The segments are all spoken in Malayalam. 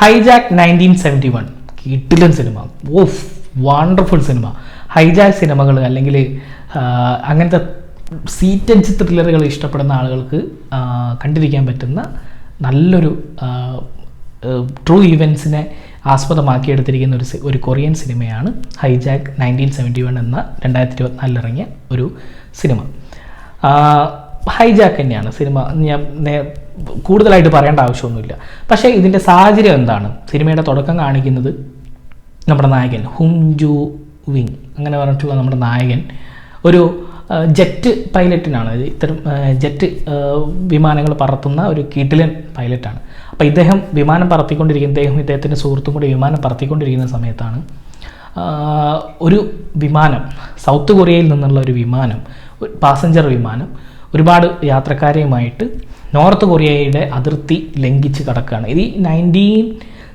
Hijack nineteen seventy one കിട്ടിലൻ cinema of wonderful cinema hijack സിനിമകൾ അല്ലെങ്കിൽ അങ്ങനത്തെ സീറ്റൻസ് ത്രില്ലറുകൾ ഇഷ്ടപ്പെടുന്ന ആളുകൾക്ക് കണ്ടിരിക്കാൻ പറ്റുന്ന നല്ലൊരു ട്രൂ ഈവൻസിനെ ആസ്പദമാക്കിയെടുത്തിരിക്കുന്ന ഒരു ഒരു കൊറിയൻ സിനിമയാണ് ഹൈജാക്ക് നയന്റീൻ സെവന്റി വൺ എന്ന രണ്ടായിരത്തി ഇരുപത്തിനാലിൽ ഇറങ്ങിയ ഒരു സിനിമ ഹൈജാക്ക് തന്നെയാണ് സിനിമ ഞാൻ കൂടുതലായിട്ട് പറയേണ്ട ആവശ്യമൊന്നുമില്ല. പക്ഷേ ഇതിന്റെ സാഹചര്യം എന്താണ്? സിനിമയുടെ തുടക്കം കാണിക്കുന്നത് നമ്മുടെ നായകൻ ഹും ജു വിങ്. അങ്ങനെ പറഞ്ഞിട്ടുള്ള നമ്മുടെ നായകൻ ഒരു ജെറ്റ് പൈലറ്റിനാണ്. ഇത് ഇത്തരം ജെറ്റ് വിമാനങ്ങൾ പറത്തുന്ന ഒരു കീട്ടിലൻ പൈലറ്റാണ്. അപ്പോൾ ഇദ്ദേഹം വിമാനം പറത്തിക്കൊണ്ടിരിക്കുന്ന ഇദ്ദേഹം ഇദ്ദേഹത്തിന്റെ സുഹൃത്തും കൂടി വിമാനം പറത്തിക്കൊണ്ടിരിക്കുന്ന സമയത്താണ് ഒരു വിമാനം സൗത്ത് കൊറിയയിൽ നിന്നുള്ള ഒരു വിമാനം പാസഞ്ചർ വിമാനം ഒരുപാട് യാത്രക്കാരെയുമായിട്ട് നോർത്ത് കൊറിയയുടെ അതിർത്തി ലംഘിച്ച് കടക്കുകയാണ്. ഇത് നയന്റീൻ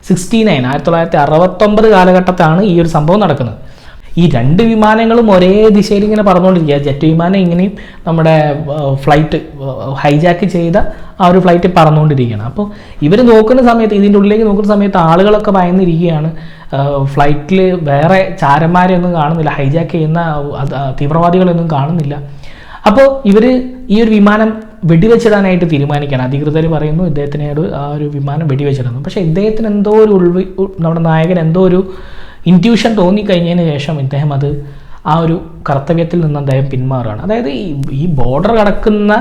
സിക്സ്റ്റി നയൻ ആയിരത്തി തൊള്ളായിരത്തി അറുപത്തൊമ്പത് കാലഘട്ടത്താണ് ഈ ഒരു സംഭവം നടക്കുന്നത്. ഈ രണ്ട് വിമാനങ്ങളും ഒരേ ദിശയിൽ ഇങ്ങനെ പറന്നുകൊണ്ടിരിക്കുക ജെറ്റ് വിമാനം ഇങ്ങനെയും നമ്മുടെ ഫ്ലൈറ്റ് ഹൈജാക്ക് ചെയ്ത ആ ഒരു ഫ്ലൈറ്റ് പറന്നുകൊണ്ടിരിക്കുകയാണ്. അപ്പോൾ ഇവർ നോക്കുന്ന സമയത്ത് ഇതിന്റെ ഉള്ളിലേക്ക് നോക്കുന്ന സമയത്ത് ആളുകളൊക്കെ ഭയന്നിരിക്കുകയാണ്. ഫ്ലൈറ്റിൽ വേറെ ചാരന്മാരെയൊന്നും കാണുന്നില്ല. ഹൈജാക്ക് ചെയ്യുന്ന തീവ്രവാദികളൊന്നും കാണുന്നില്ല. അപ്പോൾ ഇവർ ഈ ഒരു വിമാനം വെടിവെച്ചിടാനായിട്ട് തീരുമാനിക്കുകയാണ്. അധികൃതർ പറയുന്നു ഇദ്ദേഹത്തിനോട് ആ ഒരു വിമാനം വെടിവെച്ചിടുന്നു. പക്ഷേ ഇദ്ദേഹത്തിന് എന്തോ ഒരു ഉൾവി നമ്മുടെ നായകൻ എന്തോ ഒരു ഇന്റ്യൂഷൻ തോന്നിക്കഴിഞ്ഞതിന് ശേഷം ഇദ്ദേഹം അത് ആ ഒരു കർത്തവ്യത്തിൽ നിന്ന് അദ്ദേഹം പിന്മാറുകയാണ്. അതായത് ഈ ബോർഡർ കടക്കുന്ന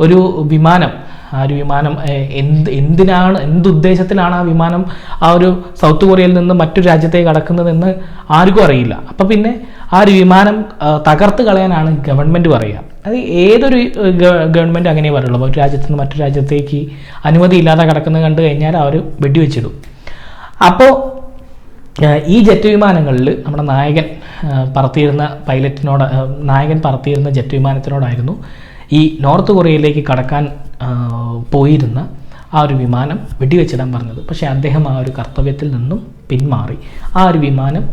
ഒരു വിമാനം ആ ഒരു വിമാനം എന്ത് എന്തിനാണ് എന്തുദ്ദേശത്തിലാണ് ആ വിമാനം ആ ഒരു സൗത്ത് കൊറിയയിൽ നിന്ന് മറ്റൊരു രാജ്യത്തേക്ക് കടക്കുന്നതെന്ന് ആർക്കും അറിയില്ല. അപ്പം പിന്നെ ആ ഒരു വിമാനം തകർത്ത് കളയാനാണ് ഗവൺമെന്റ് പറയുക. അത് ഏതൊരു ഗവൺമെന്റ് അങ്ങനെ പറയുള്ളൂ. ഒരു രാജ്യത്ത് നിന്ന് മറ്റൊരു രാജ്യത്തേക്ക് അനുമതി ഇല്ലാതെ കിടക്കുന്നത് കണ്ടു കഴിഞ്ഞാൽ അവർ വെടിവെച്ചിടും. അപ്പോൾ ഈ ജെറ്റ് വിമാനങ്ങളിൽ നമ്മുടെ നായകൻ പറത്തിയിരുന്ന പൈലറ്റിനോട് നായകൻ പറത്തിയിരുന്ന ജെറ്റ് വിമാനത്തിനോടായിരുന്നു ഈ നോർത്ത് കൊറിയയിലേക്ക് കടക്കാൻ പോയിരുന്ന ആ ഒരു വിമാനം വെടിവെച്ചിടാൻ പറഞ്ഞത്. പക്ഷേ അദ്ദേഹം ആ ഒരു കർത്തവ്യത്തിൽ നിന്നും പിന്മാറി. ആ ഒരു വിമാനം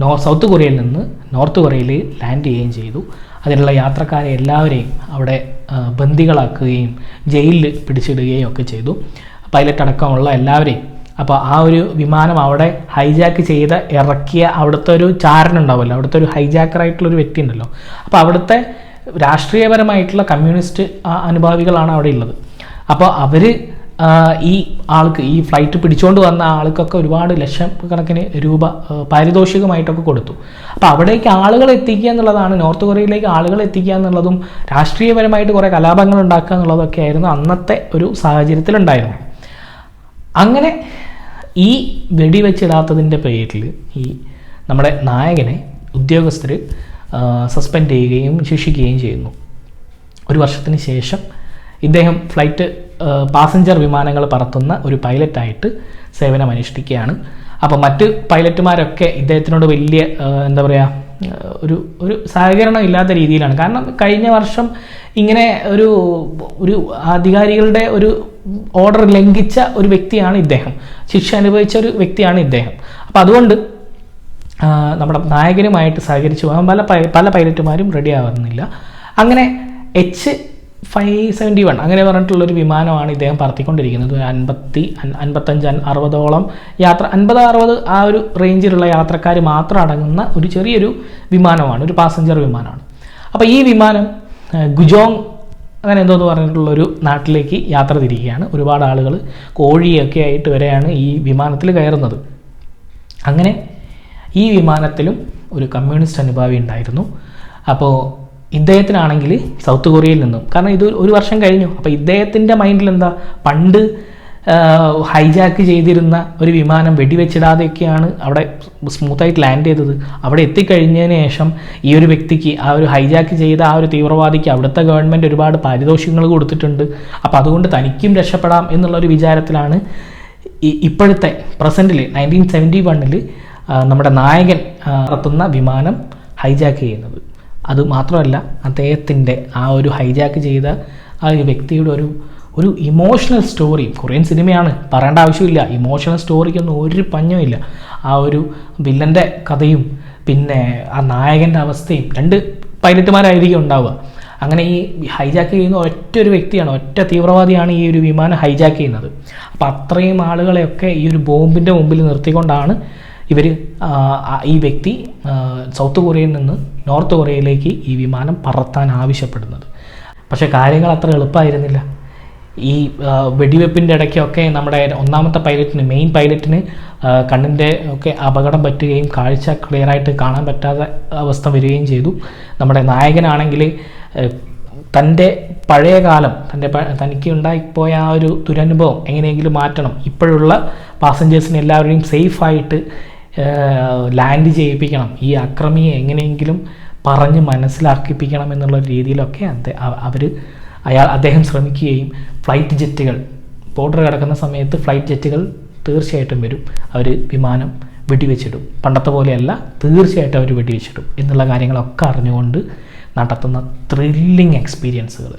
നോ സൗത്ത് കൊറിയയിൽ നിന്ന് നോർത്ത് കൊറിയയിൽ ലാൻഡ് ചെയ്യുകയും ചെയ്തു. അതിനുള്ള യാത്രക്കാരെ എല്ലാവരെയും അവിടെ ബന്ദികളാക്കുകയും ജയിലിൽ പിടിച്ചിടുകയും ഒക്കെ ചെയ്തു. പൈലറ്റ് അടക്കമുള്ള എല്ലാവരെയും. അപ്പോൾ ആ ഒരു വിമാനം അവിടെ ഹൈജാക്ക് ചെയ്ത് ഇറക്കിയ അവിടുത്തെ ഒരു ചാരനുണ്ടാവുമല്ലോ അവിടുത്തെ ഒരു ഹൈജാക്കറായിട്ടുള്ളൊരു വ്യക്തി ഉണ്ടല്ലോ. അപ്പോൾ അവിടുത്തെ രാഷ്ട്രീയപരമായിട്ടുള്ള കമ്മ്യൂണിസ്റ്റ് അനുഭാവികളാണ് അവിടെ ഉള്ളത്. അപ്പോൾ അവർ ഈ ആൾക്ക് ഈ ഫ്ലൈറ്റ് പിടിച്ചുകൊണ്ട് വന്ന ആൾക്കൊക്കെ ഒരുപാട് ലക്ഷം കണക്കിന് രൂപ പാരിതോഷികമായിട്ടൊക്കെ കൊടുത്തു. അപ്പോൾ അവിടേക്ക് ആളുകൾ എത്തിക്കുക എന്നുള്ളതാണ് നോർത്ത് കൊറിയയിലേക്ക് ആളുകൾ എത്തിക്കുക എന്നുള്ളതും രാഷ്ട്രീയപരമായിട്ട് കുറേ കലാപങ്ങൾ ഉണ്ടാക്കുക എന്നുള്ളതൊക്കെ ആയിരുന്നു അന്നത്തെ ഒരു സാഹചര്യത്തിലുണ്ടായിരുന്നു അങ്ങനെ ഈ വെടിവെച്ചിടാത്തതിന്റെ പേരിൽ ഈ നമ്മുടെ നായകനെ ഉദ്യോഗസ്ഥർ സസ്പെൻഡ് ചെയ്യുകയും ശിക്ഷിക്കുകയും ചെയ്യുന്നു. ഒരു വർഷത്തിന് ശേഷം ഇദ്ദേഹം ഫ്ലൈറ്റ് പാസഞ്ചർ വിമാനങ്ങൾ പറത്തുന്ന ഒരു പൈലറ്റായിട്ട് സേവനമനുഷ്ഠിക്കുകയാണ് അപ്പോൾ മറ്റ് പൈലറ്റുമാരൊക്കെ ഇദ്ദേഹത്തിനോട് വലിയ എന്താ പറയുക ഒരു ഒരു സഹകരണം ഇല്ലാത്ത രീതിയിലാണ്. കാരണം കഴിഞ്ഞ വർഷം ഇങ്ങനെ ഒരു ഒരു അധികാരികളുടെ ഒരു ഓർഡർ ലംഘിച്ച ഒരു വ്യക്തിയാണ് ഇദ്ദേഹം. ശിക്ഷ അനുഭവിച്ച ഒരു വ്യക്തിയാണ് ഇദ്ദേഹം. അപ്പോൾ അതുകൊണ്ട് നമ്മുടെ നായകനുമായിട്ട് സഹകരിച്ചു പോകാൻ പല പല പൈലറ്റുമാരും റെഡി ആവുന്നില്ല. അങ്ങനെ എച്ച് ഫൈവ് സെവന്റി വൺ അങ്ങനെ പറഞ്ഞിട്ടുള്ളൊരു വിമാനമാണ് ഇദ്ദേഹം പറത്തിക്കൊണ്ടിരിക്കുന്നത്. അൻപത്തി അൻ- അൻപത്തഞ്ച് അറുപതോളം യാത്ര അൻപത് അറുപത് ആ ഒരു റേഞ്ചിലുള്ള യാത്രക്കാർ മാത്രം അടങ്ങുന്ന ഒരു ചെറിയൊരു വിമാനമാണ് ഒരു പാസഞ്ചർ വിമാനമാണ്. അപ്പോൾ ഈ വിമാനം ഗുജോങ് അങ്ങനെ എന്തോന്ന് പറഞ്ഞിട്ടുള്ള ഒരു നാട്ടിലേക്ക് യാത്ര തിരിക്കുകയാണ് ഒരുപാട് ആളുകൾ കോഴിയൊക്കെ ആയിട്ട് വരെയാണ് ഈ വിമാനത്തിൽ കയറുന്നത്. അങ്ങനെ ഈ വിമാനത്തിലും ഒരു കമ്മ്യൂണിസ്റ്റ് അനുഭാവി ഉണ്ടായിരുന്നു. അപ്പോൾ ഇദ്ദേഹത്തിനാണെങ്കിൽ സൗത്ത് കൊറിയയിൽ നിന്നും. കാരണം ഇത് ഒരു വർഷം കഴിഞ്ഞു. അപ്പോൾ ഇദ്ദേഹത്തിന്റെ മൈൻഡിൽ എന്താ? പണ്ട് ഹൈജാക്ക് ചെയ്തിരുന്ന ഒരു വിമാനം വെടിവെച്ചിടാതെയൊക്കെയാണ് അവിടെ സ്മൂത്തായിട്ട് ലാൻഡ് ചെയ്തത്. അവിടെ എത്തിക്കഴിഞ്ഞതിന് ശേഷം ഈ ഒരു വ്യക്തിക്ക് ആ ഒരു ഹൈജാക്ക് ചെയ്ത ആ ഒരു തീവ്രവാദിക്ക് അവിടുത്തെ ഗവൺമെന്റ് ഒരുപാട് പാരിതോഷികങ്ങൾ കൊടുത്തിട്ടുണ്ട്. അപ്പോൾ അതുകൊണ്ട് തനിക്കും രക്ഷപ്പെടാം എന്നുള്ള ഒരു വിചാരത്തിലാണ് ഇപ്പോഴത്തെ പ്രസന്റിൽ നയന്റീൻ സെവന്റി വണ്ണിൽ നമ്മുടെ നായകൻ നടത്തുന്ന വിമാനം ഹൈജാക്ക് ചെയ്യുന്നത്. അത് മാത്രമല്ല അദ്ദേഹത്തിന്റെ ആ ഒരു ഹൈജാക്ക് ചെയ്ത ആ ഒരു വ്യക്തിയുടെ ഒരു ഒരു ഇമോഷണൽ സ്റ്റോറി കൊറിയൻ സിനിമയാണ് പറയേണ്ട ആവശ്യമില്ല. ഇമോഷണൽ സ്റ്റോറിക്കൊന്നും ഒരു പഞ്ഞുമില്ല ആ ഒരു വില്ലന്റെ കഥയും പിന്നെ ആ നായകന്റെ അവസ്ഥയും രണ്ട് പൈലറ്റുമാരായിരിക്കും ഉണ്ടാവുക. അങ്ങനെ ഈ ഹൈജാക്ക് ചെയ്യുന്ന ഒറ്റ ഒരു വ്യക്തിയാണ് ഒറ്റ തീവ്രവാദിയാണ് ഈ ഒരു വിമാനം ഹൈജാക്ക് ചെയ്യുന്നത്. അപ്പോൾ അത്രയും ആളുകളെയൊക്കെ ഈ ഒരു ബോംബിന്റെ മുമ്പിൽ നിർത്തിക്കൊണ്ടാണ് ഇവർ ഈ വ്യക്തി സൗത്ത് കൊറിയയിൽ നിന്ന് നോർത്ത് കൊറിയയിലേക്ക് ഈ വിമാനം പറത്താൻ ആവശ്യപ്പെടുന്നത്. പക്ഷേ കാര്യങ്ങൾ അത്ര എളുപ്പമായിരുന്നില്ല. ഈ വെടിവെപ്പിന്റെ ഇടയ്ക്കൊക്കെ നമ്മുടെ ഒന്നാമത്തെ പൈലറ്റിന് മെയിൻ പൈലറ്റിന് കണ്ണിന്റെ ഒക്കെ അപകടം പറ്റുകയും കാഴ്ച ക്ലിയറായിട്ട് കാണാൻ പറ്റാത്ത അവസ്ഥ വരികയും ചെയ്തു. നമ്മുടെ നായകനാണെങ്കിൽ തന്റെ പഴയ കാലം തന്റെ തനിക്ക് ഉണ്ടായിപ്പോയ ആ ഒരു ദുരനുഭവം എങ്ങനെയെങ്കിലും മാറ്റണം. ഇപ്പോഴുള്ള പാസഞ്ചേഴ്സിനെ എല്ലാവരെയും സേഫായിട്ട് ലാൻഡ് ചെയ്യിപ്പിക്കണം. ഈ അക്രമിയെ എങ്ങനെയെങ്കിലും പറഞ്ഞ് മനസ്സിലാക്കിപ്പിക്കണം എന്നുള്ള രീതിയിലൊക്കെ അവർ അയാൾ അദ്ദേഹം ശ്രമിക്കുകയും ഫ്ലൈറ്റ് ജെറ്റുകൾ ബോർഡർ കിടക്കുന്ന സമയത്ത് ഫ്ലൈറ്റ് ജെറ്റുകൾ തീർച്ചയായിട്ടും വരും. അവർ വിമാനം വെടിവെച്ചിടും. പണ്ടത്തെ പോലെയല്ല തീർച്ചയായിട്ടും അവർ വെടിവെച്ചിടും എന്നുള്ള കാര്യങ്ങളൊക്കെ അറിഞ്ഞുകൊണ്ട് നടത്തുന്ന ത്രില്ലിങ് എക്സ്പീരിയൻസുകൾ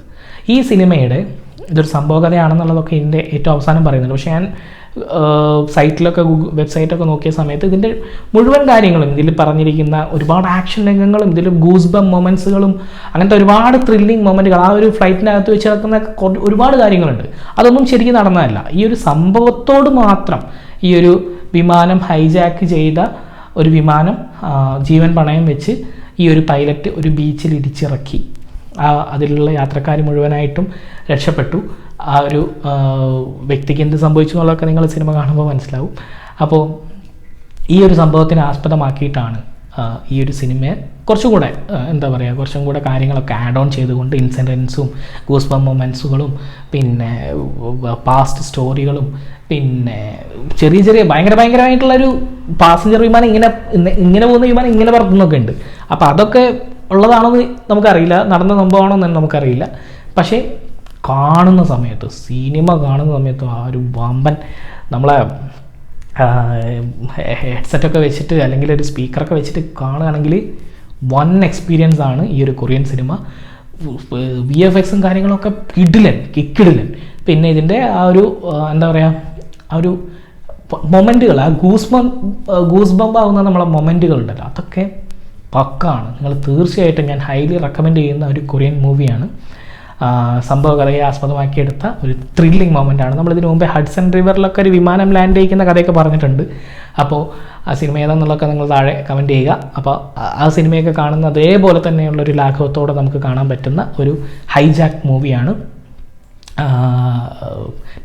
ഈ സിനിമയുടെ ഇതൊരു സംഭവകഥയാണെന്നുള്ളതൊക്കെ എന്റെ ഏറ്റവും അവസാനം പറയുന്നുണ്ട്. പക്ഷേ ഞാൻ സൈറ്റിലൊക്കെ ഗൂഗിൾ വെബ്സൈറ്റൊക്കെ നോക്കിയ സമയത്ത് ഇതിന്റെ മുഴുവൻ കാര്യങ്ങളും ഇതിൽ പറഞ്ഞിരിക്കുന്ന ഒരുപാട് ആക്ഷൻ രംഗങ്ങളും ഇതിൽ ഗൂസ്ബം മൊമെൻസുകളും അങ്ങനത്തെ ഒരുപാട് ത്രില്ലിങ് മൊമെന്റുകൾ ആ ഒരു ഫ്ലൈറ്റിനകത്ത് വെച്ച് നടക്കുന്ന ഒരുപാട് കാര്യങ്ങളുണ്ട്. അതൊന്നും ശരിക്കും നടന്നതല്ല. ഈ ഒരു സംഭവത്തോട് മാത്രം ഈ ഒരു വിമാനം ഹൈജാക്ക് ചെയ്ത ഒരു വിമാനം ജീവൻ പണയം വെച്ച് ഈ ഒരു പൈലറ്റ് ഒരു ബീച്ചിൽ ഇടിച്ചിറക്കി. അതിലുള്ള യാത്രക്കാർ മുഴുവനായിട്ടും രക്ഷപ്പെട്ടു. ആ ഒരു വ്യക്തിക്ക് എന്ത് സംഭവിച്ചു എന്നുള്ളതൊക്കെ നിങ്ങൾ സിനിമ കാണുമ്പോൾ മനസ്സിലാവും. അപ്പോൾ ഈ ഒരു സംഭവത്തിനെ ആസ്പദമാക്കിയിട്ടാണ് ഈ ഒരു സിനിമയെ കുറച്ചുകൂടെ കൂടെ എന്താ പറയുക കുറച്ചും കൂടെ കാര്യങ്ങളൊക്കെ ആഡ് ഓൺ ചെയ്തുകൊണ്ട് ഇൻസിഡൻസും ഗൂസ്ബ മൊമെൻസുകളും പിന്നെ പാസ്റ്റ് സ്റ്റോറികളും പിന്നെ ചെറിയ ചെറിയ ഭയങ്കര ഭയങ്കരമായിട്ടുള്ളൊരു പാസഞ്ചർ വിമാനം ഇങ്ങനെ ഇങ്ങനെ പോകുന്ന വിമാനം ഇങ്ങനെ പറക്കുന്നൊക്കെ ഉണ്ട്. അപ്പോൾ അതൊക്കെ ഉള്ളതാണെന്ന് നമുക്കറിയില്ല നടന്ന സംഭവമാണോ എന്ന് നമുക്കറിയില്ല. പക്ഷേ കാണുന്ന സമയത്ത് സിനിമ കാണുന്ന സമയത്ത് ആ ഒരു വമ്പൻ നമ്മളെ ഹെഡ്സെറ്റൊക്കെ വെച്ചിട്ട് അല്ലെങ്കിൽ ഒരു സ്പീക്കറൊക്കെ വെച്ചിട്ട് കാണുകയാണെങ്കിൽ വൺ എക്സ്പീരിയൻസ് ആണ് ഈ ഒരു കൊറിയൻ സിനിമ വി എഫ് എക്സും കാര്യങ്ങളൊക്കെ കിടിലൻ കിക്കിടിലൻ. പിന്നെ ഇതിന്റെ ആ ഒരു എന്താ പറയുക ആ ഒരു മൊമെന്റുകൾ ആ ഗൂസ് ബം ഗൂസ് ആവുന്ന നമ്മളെ മൊമെന്റുകൾ ഉണ്ടല്ലോ അതൊക്കെ പക്കാണ്. നിങ്ങൾ തീർച്ചയായിട്ടും ഞാൻ ഹൈലി റെക്കമെൻഡ് ചെയ്യുന്ന ഒരു കൊറിയൻ മൂവിയാണ് സംഭവ കഥയെ ആസ്പദമാക്കിയെടുത്ത ഒരു ത്രില്ലിംഗ് മൊമെന്റ് ആണ്. നമ്മളിതിനു മുമ്പേ ഹഡ്സൺ റിവറിലൊക്കെ ഒരു വിമാനം ലാൻഡ് ചെയ്യിക്കുന്ന കഥയൊക്കെ പറഞ്ഞിട്ടുണ്ട്. അപ്പോൾ ആ സിനിമ ഏതാണെന്നുള്ളതൊക്കെ നിങ്ങൾ താഴെ കമന്റ് ചെയ്യുക. അപ്പോൾ ആ സിനിമയൊക്കെ കാണുന്ന അതേപോലെ തന്നെയുള്ള ഒരു ലാഘവത്തോടെ നമുക്ക് കാണാൻ പറ്റുന്ന ഒരു ഹൈജാക്ക് മൂവിയാണ്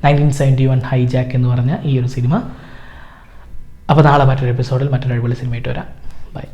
നയന്റീൻ സെവന്റി വൺ ഹൈജാക്ക് എന്ന് പറഞ്ഞ ഈ ഒരു സിനിമ അപ്പോൾ നാളെ മറ്റൊരു എപ്പിസോഡിൽ മറ്റൊരു അടിപൊളി സിനിമയായിട്ട് വരാം. ബൈ